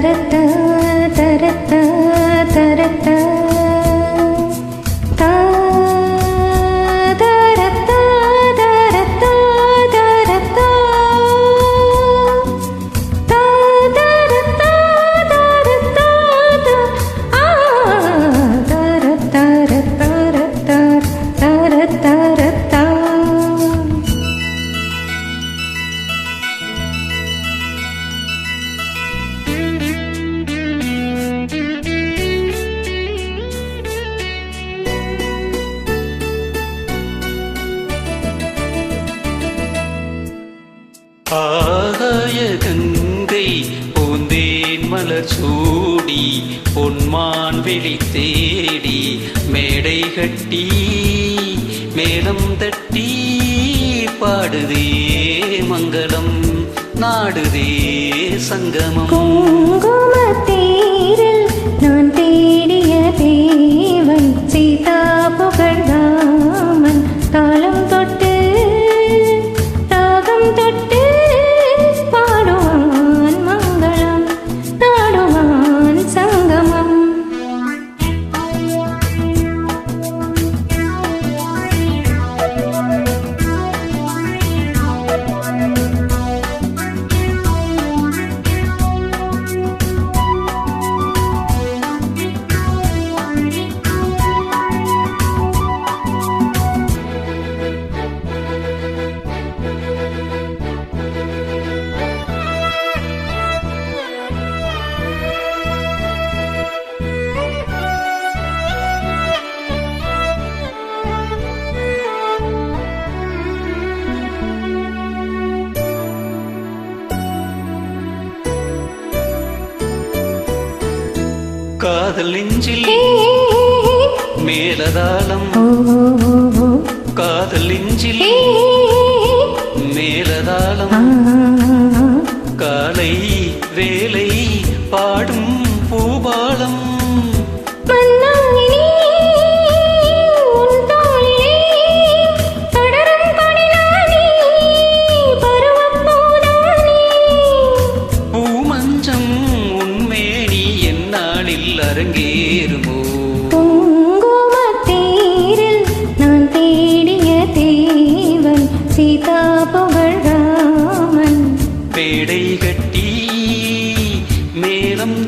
された சூடி பொன்மான் விழி தேடி மேடை கட்டி மேலம் தட்டி பாடுதே மங்களம் நாடுதே சங்கமம். குங்குமத்தே காதல் நெஞ்சில் மேலதாளம். காதல் நெஞ்சில் மேலதாளம். காலை வேலை பாடும் பூபாலம். அரங்கேறுமோ குங்குமத்தேரில் நான் தேடிய தேவன் சீதா புகழ்ராமன் பேடை கட்டி மேலம்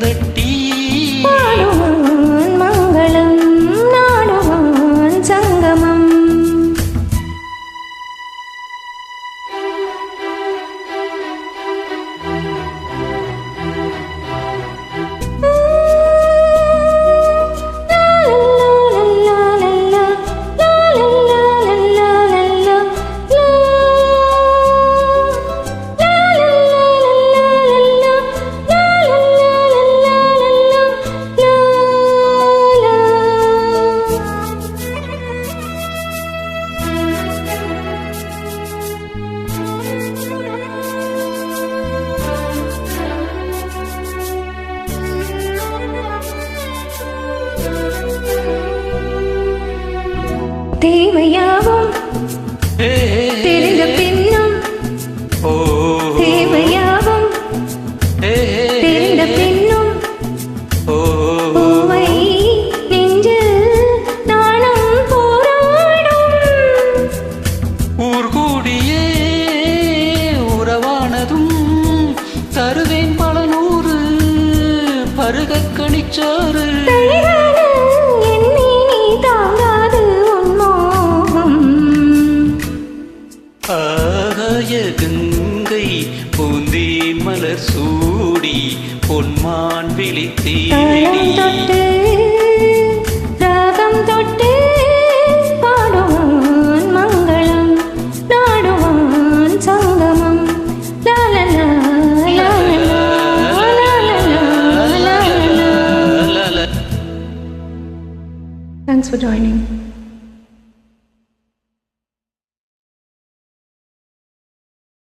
தேவையாவும் தெரிந்த பின்னும் ஓ, தேவையாவும் தெரிந்த பின்னும் ஓ, பூவை நெஞ்சில் நாணம் போராடும். ஊர்கூடியே உறவானதும் தருவேன் பல நூறு சூடி பொன்மான் விழி தேடி ராகம் தொட்டு பாடுவான் மங்களம் நாடுவான் சங்கமம். Thanks for joining.